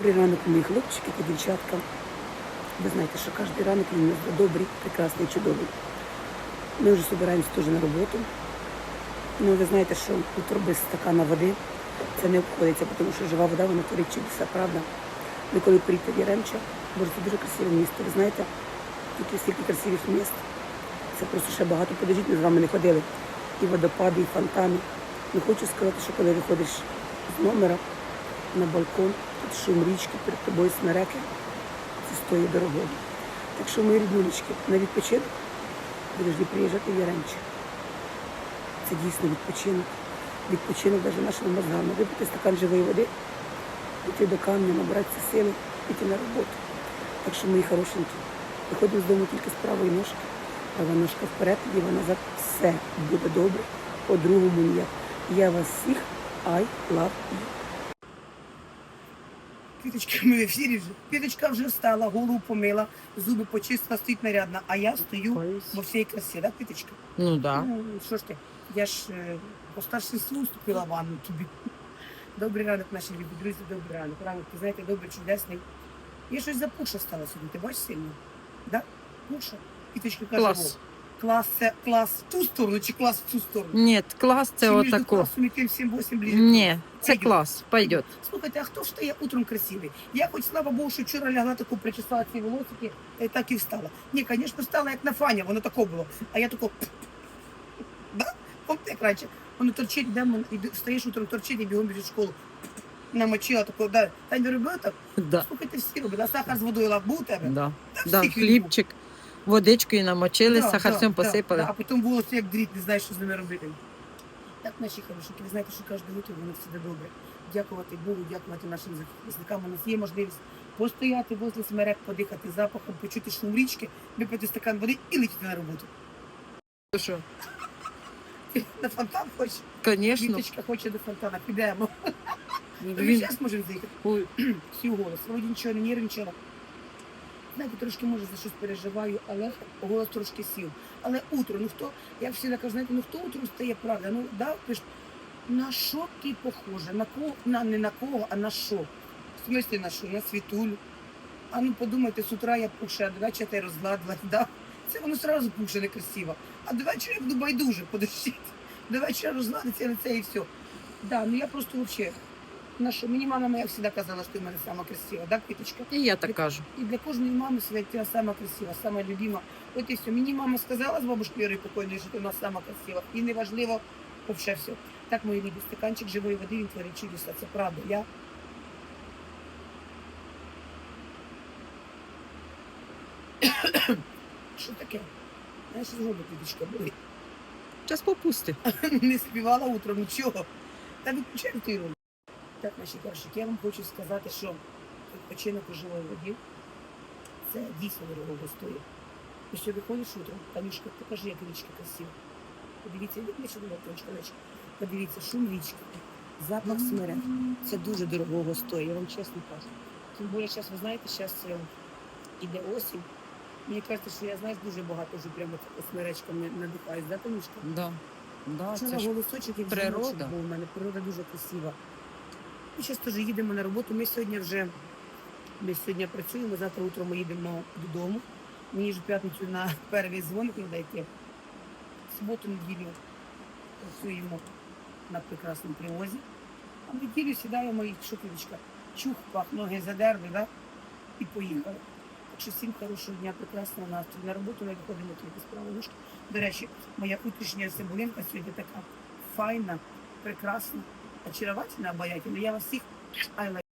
Добрий ранок, мої хлопчики та дівчатка. Ви знаєте, що кожен ранок він у нас добрий, прекрасний, чудовий. Ми вже збираємося теж на роботу. Ну, ви знаєте, що утро без стакана води це не обходиться, тому що жива вода, вона творить чудеса, правда? Ми коли приїдете в Яремча, боже, це дуже красиве місто. Ви знаєте, тут стільки красивих міст. Це просто ще багато подожіть, ми з вами не ходили. І водопади, і фонтани. Ну хочу сказати, що коли виходиш з номера на балкон, тут шум річки, перед тобою смереки, це стоїть дорого. Так що, мої ріднулечки, на відпочинок будеш приїжджати в Яремче. Це дійсно відпочинок. Відпочинок навіть нашими мозгами. Випити стакан живої води, піти до камня, набратися сили, піти на роботу. Так що, мої хорошенькі, виходимо з дому тільки з правої ножки, права ножка вперед, ліва назад. Все буде добре. По-другому ніяк. Я вас всіх I love you. Квіточка, ми в ефірі вже. Квіточка вже встала, голову помила, зуби почистила, стоїть нарядна, а я стою во всій красі, так, Квіточка? Ну да. Ну, що ж ти, я ж е, по старшинству вступила в ванну тобі. Добрий ранок, наші любі друзі, добрий ранок. Ранок, ти знаєте, добрий, чудесний. Я щось запуша стала сьогодні, ти бачиш сильно? Да? Пуша. Квіточка каже, Клас. «О, клас, це клас в ту сторону чи клас в цю сторону? Ні, клас це Чи між отако. класом і тим 7-8 ближе? Ні, це Пойдет. клас, пойдет. Слухайте, а хто ж стає утром красивий? Я хоч слава Богу, що вчора лягла таку причесала ці волосики, та й так і встала. Ні, звісно, встала як на фані, воно тако було. А я тако. Да? Помните, як раніше? Воно торчить, де ми іди- встаєш утром, торчить і бігом біжить в школу. Намочила тако, да. Та не робила так? Да, Слухайте, всі робили. А сахар з водою лав був у тебе? да. Та Да, всіх він хлібчик, Водичкою намочили, Да, сахарцем да, посипали. Да, а потім було це як дріт, не знаєш, що з ними робити. Так, наші хорошенькі, ви знаєте, що кожне утро воно все добре. Дякувати Богу, дякувати нашим захисникам. У нас є можливість постояти возле смерек, подихати запахом, почути шум річки, випити стакан води і летіти на роботу. Що? Ти на фонтан хочеш? Звісно. Віточка хоче до фонтана. Підемо. Ми Він... зараз можемо заїхати. Ой, Всі голос. Вроді нічого не нервничала. Знаєте, трошки може за щось переживаю, але голос трошки сів. Але утро, ну хто, я всі кажу, знаєте, ну хто утром стає правда? Ну да, пиш, на що ти похожа? На кого, на, не на кого, а на що? В смислі на що? На світулю. А ну подумайте, з утра я пуша, а до вечора ти розгладила, да? Це воно одразу пуше некрасиво. А до вечора я буду байдуже, подождіть. До вечора розгладиться на це і все. Да, ну я просто взагалі. На що? Мені мама моя завжди казала, що ти в мене сама красива, да, Квіточка? і я так кажу. І для кожної мами своя сама красива, сама любима. От і все. Мені мама сказала з бабушкою Ірою покойною, що ти у нас сама красива. І неважливо взагалі все. Так, мої любі, стаканчик живої води, він творить чудеса. Це правда. Я Що таке? Знаєш, зроби квіточка, були. Час попусти. не співала утром нічого. Та відпочинок ти робиш. Так, наші першики, я вам хочу сказати, що відпочинок у живої воді це дійсно дорого стоїть. І що виходиш утром, Танюшка, покажи, як річка красива. Подивіться, як що була Танюшка, речі. Подивіться, шум річки, запах смерек. Це дуже дорого стоїть, я вам чесно кажу. Тим більше зараз, ви знаєте, зараз іде осінь. Мені кажеться, що я знаю, дуже багато вже прямо смеречками надихаюсь, да, Танюшка? Да. Да, Вчора це ж голосочок як природа. був у мене. Природа дуже красива. Ми зараз теж їдемо на роботу. Ми сьогодні вже ми сьогодні працюємо, завтра утром ми їдемо додому. Мені ж п'ятницю на перший дзвоник дайте. Суботу, неділю працюємо на прекрасному привозі. А в неділю сідаємо і що квіточка, чух, пах, ноги задерли, да? і поїхали. Що всім хорошого дня, прекрасного настрою. На роботу ми виходимо тільки з правої. До речі, моя утрішня цибулинка сьогодні така файна, прекрасна, очаровательна, обаятельна. Я вас всіх I like